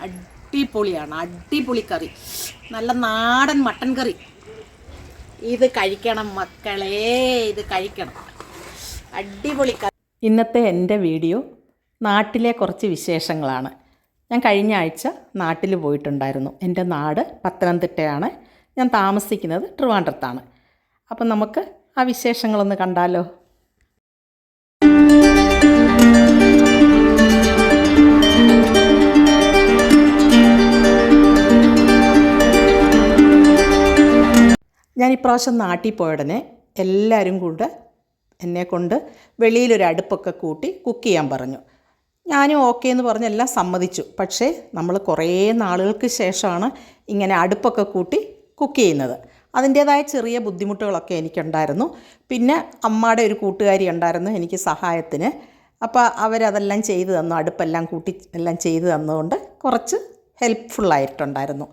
അടിപൊളിയാണ് അടിപൊളി കറി. നല്ല നാടൻ മട്ടൻ കറി. ഇത് കഴിക്കണം മക്കളെ ഇത് കഴിക്കണം. അടിപൊളി കറി ഇന്നത്തെ എന്റെ വീഡിയോ നാട്ടിലെ കുറച്ച് വിശേഷങ്ങളാണ്. ഞാൻ കഴിഞ്ഞ ആഴ്ച നാട്ടിൽ പോയിട്ടുണ്ടായിരുന്നു. എന്റെ നാട് പത്തനംതിട്ടയാണ്. ഞാൻ താമസിക്കുന്നത് ട്രിവാൻഡ്രത്താണ്. അപ്പം നമുക്ക് ആ വിശേഷങ്ങളൊന്ന് കണ്ടാലോ? ഞാൻ ഇപ്രാവശ്യം നാട്ടിൽ പോയടനെ എല്ലാവരും കൂടെ എന്നെ കൊണ്ട് വെളിയിലൊരു അടുപ്പൊക്കെ കൂട്ടി കുക്ക് ചെയ്യാൻ പറഞ്ഞു. ഞാനും ഓക്കെ എന്ന് പറഞ്ഞ് എല്ലാം സമ്മതിച്ചു. പക്ഷേ നമ്മൾ കുറേ നാളുകൾക്ക് ശേഷമാണ് ഇങ്ങനെ അടുപ്പൊക്കെ കൂട്ടി കുക്ക് ചെയ്യുന്നത്. അതിന്റേതായ ചെറിയ ബുദ്ധിമുട്ടുകളൊക്കെ എനിക്കുണ്ടായിരുന്നു. പിന്നെ അമ്മയുടെ ഒരു കൂട്ടുകാരി ഉണ്ടായിരുന്നു എനിക്ക് സഹായത്തിന്. അപ്പോൾ അവരതെല്ലാം ചെയ്തു തന്നു. അടുപ്പെല്ലാം കൂട്ടി എല്ലാം ചെയ്തു തന്നതുകൊണ്ട് കുറച്ച് ഹെൽപ്ഫുള്ളായിട്ടുണ്ടായിരുന്നു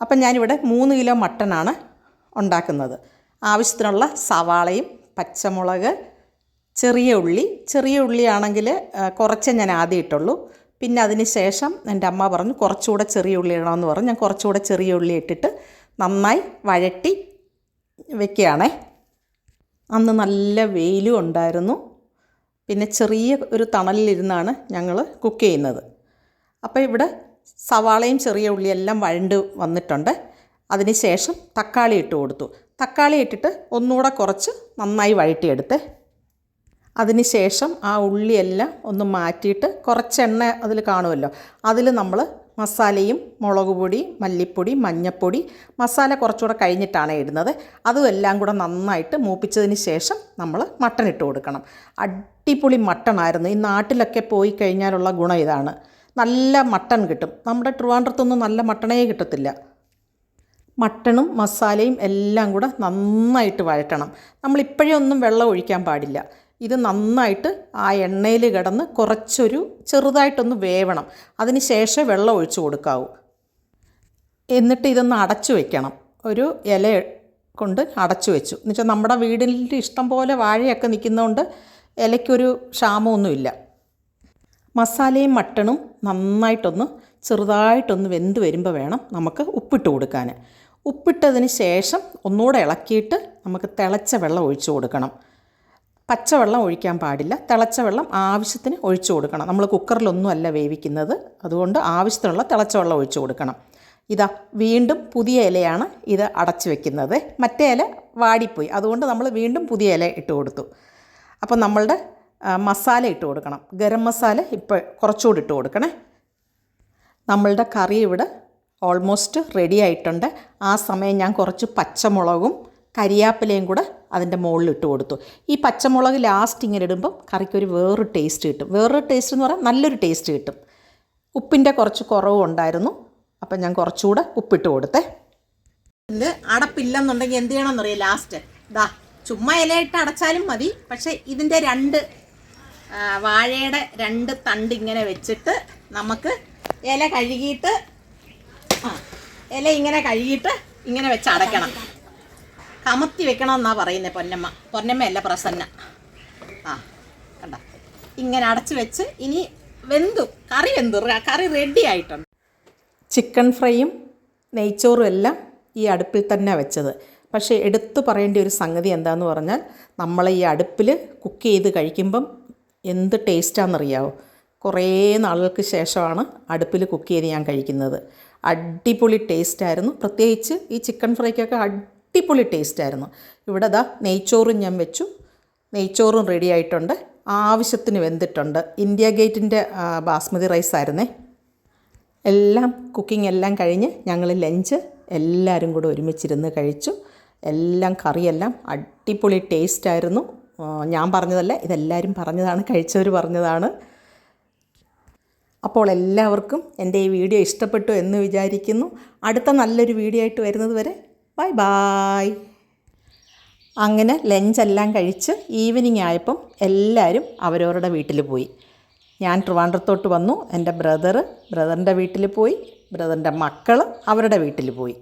അപ്പം ഞാനിവിടെ മൂന്ന് കിലോ മട്ടനാണ് ഉണ്ടാക്കുന്നത്. ആവശ്യത്തിനുള്ള സവാളയും പച്ചമുളക് ചെറിയ ഉള്ളി. ചെറിയ ഉള്ളിയാണെങ്കിൽ കുറച്ചേ ഞാൻ ആദ്യം ഇട്ടുള്ളൂ. പിന്നെ അതിന് ശേഷം എന്റെ അമ്മ പറഞ്ഞു കുറച്ചുകൂടെ ചെറിയ ഉള്ളി ഇടണമെന്ന് പറഞ്ഞു. ഞാൻ കുറച്ചുകൂടെ ചെറിയ ഉള്ളി ഇട്ടിട്ട് നന്നായി വഴട്ടി വെക്കുകയാണേ. അന്ന് നല്ല വെയിലും ഉണ്ടായിരുന്നു. പിന്നെ ചെറിയ ഒരു തണലിലിരുന്നാണ് ഞങ്ങൾ കുക്ക് ചെയ്യുന്നത്. അപ്പോൾ ഇവിടെ സവാളയും ചെറിയ ഉള്ളിയെല്ലാം വഴണ്ട് വന്നിട്ടുണ്ട്. അതിന് ശേഷം തക്കാളി ഇട്ട് കൊടുത്തു. തക്കാളി ഇട്ടിട്ട് ഒന്നുകൂടെ കുറച്ച് നന്നായി വഴറ്റിയെടുത്തേ അതിനുശേഷം ആ ഉള്ളിയെല്ലാം ഒന്ന് മാറ്റിയിട്ട് കുറച്ച് എണ്ണ അതിൽ കാണുമല്ലോ. അതിൽ നമ്മൾ മസാലയും മുളക് പൊടി മല്ലിപ്പൊടി മഞ്ഞൾപ്പൊടി മസാല കുറച്ചുകൂടെ കഴിഞ്ഞിട്ടാണ് ഇടുന്നത്. അതും എല്ലാം കൂടെ നന്നായിട്ട് മൂപ്പിച്ചതിന് ശേഷം നമ്മൾ മട്ടൺ ഇട്ട് കൊടുക്കണം. അടിപൊളി മട്ടണായിരുന്നു. ഈ നാട്ടിലൊക്കെ പോയി കഴിഞ്ഞാലുള്ള ഗുണം ഇതാണ്. നല്ല മട്ടൺ കിട്ടും. നമ്മുടെ ട്രിവാൻഡ്രത്തൊന്നും നല്ല മട്ടണേ കിട്ടത്തില്ല. മട്ടണും മസാലയും എല്ലാം കൂടെ നന്നായിട്ട് വഴറ്റണം. നമ്മളിപ്പോഴേ ഒന്നും വെള്ളം ഒഴിക്കാൻ പാടില്ല. ഇത് നന്നായിട്ട് ആ എണ്ണയിൽ കിടന്ന് കുറച്ചൊരു ചെറുതായിട്ടൊന്ന് വേവണം. അതിന് ശേഷം വെള്ളം ഒഴിച്ചു കൊടുക്കാവൂ. എന്നിട്ട് ഇതൊന്ന് അടച്ചു വയ്ക്കണം ഒരു ഇല കൊണ്ട് അടച്ചു വെച്ചു. എന്നുവെച്ചാൽ നമ്മുടെ വീടിന്റെ ഇഷ്ടം പോലെ വാഴയൊക്കെ നിൽക്കുന്നതുകൊണ്ട് ഇലയ്ക്കൊരു ക്ഷാമമൊന്നുമില്ല. മസാലയും മട്ടണും നന്നായിട്ടൊന്ന് ചെറുതായിട്ടൊന്ന് വെന്ത് വരുമ്പോൾ വേണം നമുക്ക് ഉപ്പിട്ട് കൊടുക്കാൻ. ഉപ്പിട്ടതിന് ശേഷം ഒന്നുകൂടെ ഇളക്കിയിട്ട് നമുക്ക് തിളച്ച വെള്ളം ഒഴിച്ചു കൊടുക്കണം. പച്ചവെള്ളം ഒഴിക്കാൻ പാടില്ല. തിളച്ച വെള്ളം ആവശ്യത്തിന് ഒഴിച്ചു കൊടുക്കണം. നമ്മൾ കുക്കറിലൊന്നും അല്ല വേവിക്കുന്നത്. അതുകൊണ്ട് ആവശ്യത്തിനുള്ള തിളച്ച വെള്ളം ഒഴിച്ചു കൊടുക്കണം. ഇതാ വീണ്ടും പുതിയ ഇലയാണ് ഇത് അടച്ചു വെക്കുന്നത്. മറ്റേ ഇല വാടിപ്പോയി. അതുകൊണ്ട് നമ്മൾ വീണ്ടും പുതിയ ഇല ഇട്ട് കൊടുത്തു. അപ്പോൾ നമ്മളുടെ മസാല ഇട്ട് കൊടുക്കണം. ഗരം മസാല ഇപ്പോൾ കുറച്ചുകൂടി ഇട്ട് കൊടുക്കണേ. നമ്മളുടെ കറി ഇവിടെ ഓൾമോസ്റ്റ് റെഡി ആയിട്ടുണ്ട്. ആ സമയം ഞാൻ കുറച്ച് പച്ചമുളകും കരിയാപ്പിലയും കൂടെ അതിന്റെ മുകളിൽ ഇട്ട് കൊടുത്തു. ഈ പച്ചമുളക് ലാസ്റ്റ് ഇങ്ങനെ ഇടുമ്പം കറിക്കൊരു വേറൊരു ടേസ്റ്റ് കിട്ടും. വേറൊരു ടേസ്റ്റ് എന്ന് പറഞ്ഞാൽ നല്ലൊരു ടേസ്റ്റ് കിട്ടും. ഉപ്പിന്റെ കുറച്ച് കുറവും ഉണ്ടായിരുന്നു. അപ്പം ഞാൻ കുറച്ചുകൂടെ ഉപ്പിട്ട് കൊടുത്തേ. അടപ്പില്ലെന്നുണ്ടെങ്കിൽ എന്ത് ചെയ്യണമെന്നറിയാം ലാസ്റ്റ് ദാ ചുമ്മാ ഇലയിട്ട് അടച്ചാലും മതി. പക്ഷേ ഇതിന്റെ രണ്ട് വാഴയുടെ രണ്ട് തണ്ട് ഇങ്ങനെ വെച്ചിട്ട് നമുക്ക് ഇല കഴുകിയിട്ട് ഇല ഇങ്ങനെ കഴുകിയിട്ട് ഇങ്ങനെ വെച്ച് അടയ്ക്കണം. കമത്തി വെക്കണമെന്നാണ് പറയുന്നത് പൊന്നമ്മ. പൊന്നമ്മ അല്ല പ്രസന്ന. ആ കണ്ട? ഇങ്ങനെ അടച്ച് വെച്ച് ഇനി വെന്തു. കറി വെന്തു. കറി റെഡി ആയിട്ടുണ്ട്. ചിക്കൻ ഫ്രൈയും നെയ്ച്ചോറും എല്ലാം ഈ അടുപ്പിൽ തന്നെ വെച്ചത്. പക്ഷേ എടുത്തു പറയേണ്ട ഒരു സംഗതി എന്താണെന്ന് പറഞ്ഞാൽ നമ്മൾ ഈ അടുപ്പിൽ കുക്ക് ചെയ്ത് കഴിക്കുമ്പം എന്ത് ടേസ്റ്റാണെന്നറിയാവോ കുറേ നാളുകൾക്ക് ശേഷമാണ് അടുപ്പിൽ കുക്ക് ചെയ്ത് ഞാൻ കഴിക്കുന്നത്. അടിപൊളി ടേസ്റ്റായിരുന്നു. പ്രത്യേകിച്ച് ഈ ചിക്കൻ ഫ്രൈക്കൊക്കെ അടിപൊളി ടേസ്റ്റായിരുന്നു. ഇവിടെ ദാ നെയ്ച്ചോറും ഞാൻ വെച്ചു. നെയ്ച്ചോറും റെഡി ആയിട്ടുണ്ട്. ആവശ്യത്തിന് വെന്തിട്ടുണ്ട്. ഇന്ത്യ ഗേറ്റിന്റെ ബാസ്മതി റൈസ് ആയിരുന്നേ. എല്ലാം കുക്കിംഗ് എല്ലാം കഴിഞ്ഞ് ഞങ്ങൾ ലഞ്ച് എല്ലാവരും കൂടെ ഒരുമിച്ചിരുന്ന് കഴിച്ചു. എല്ലാം കറിയെല്ലാം അടിപൊളി ടേസ്റ്റായിരുന്നു ഞാൻ പറഞ്ഞതല്ല ഇതെല്ലാവരും പറഞ്ഞതാണ് കഴിച്ചവർ പറഞ്ഞതാണ്. അപ്പോൾ എല്ലാവർക്കും എന്റെ ഈ വീഡിയോ ഇഷ്ടപ്പെട്ടു എന്ന് വിചാരിക്കുന്നു. അടുത്ത നല്ലൊരു വീഡിയോ ആയിട്ട് വരുന്നത് വരെ ബൈ ബായ് അങ്ങനെ ലഞ്ചെല്ലാം കഴിച്ച് ഈവനിങ് ആയപ്പം എല്ലാവരും അവരവരുടെ വീട്ടിൽ പോയി. ഞാൻ ട്രിവാൻഡ്രത്തോട്ട് വന്നു. എന്റെ ബ്രദർ ബ്രദറിന്റെ വീട്ടിൽ പോയി. ബ്രദറിന്റെ മക്കൾ അവരുടെ വീട്ടിൽ പോയി.